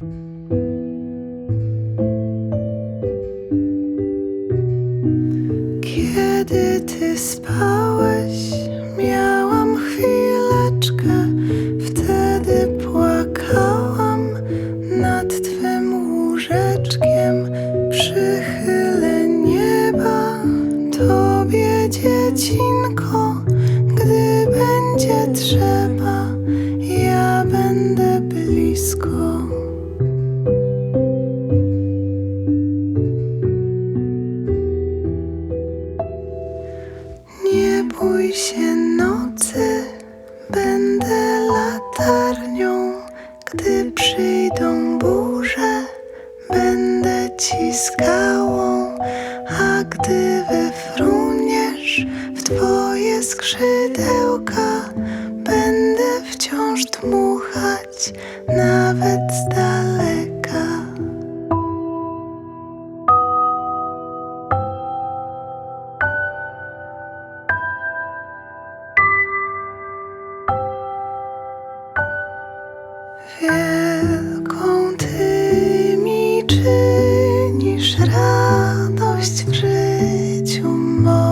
Kiedy ty spałeś, miałam chwileczkę, wtedy płakałam nad twym łóżeczkiem. Przychylę nieba tobie, dziecinko, gdy będzie trzeba, ja będę blisko. Bój się nocy, będę latarnią, gdy przyjdą burze, będę ci skałą, a gdy wyfruniesz w twoje skrzydełka, będę wciąż dmuchać, nawet z daleka. Wielką Ty mi czynisz radość w życiu moim.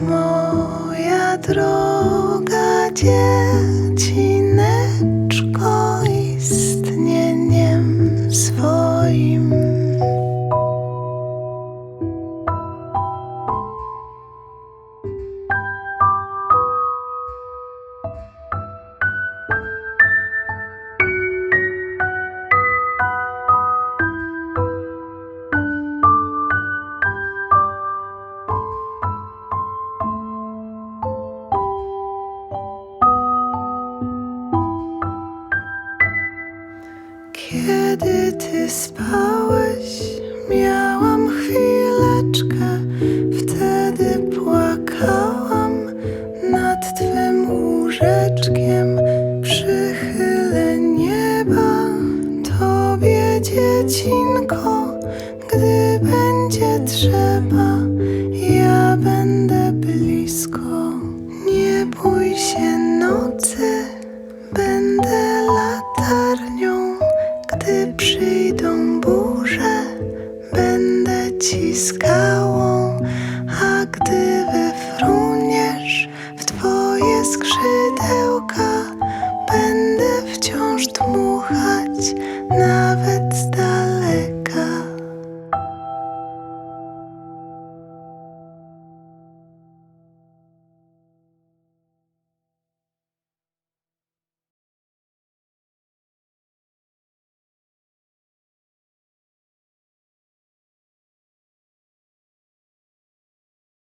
Moja droga dziecineczko istnieniem swoim. Kiedy ty spałeś, miałam chwileczkę, wtedy płakałam nad twym łóżeczkiem. Przychylę nieba, tobie dziecinko, gdy będzie trzeba, ja będę blisko. Nie bój się nocy.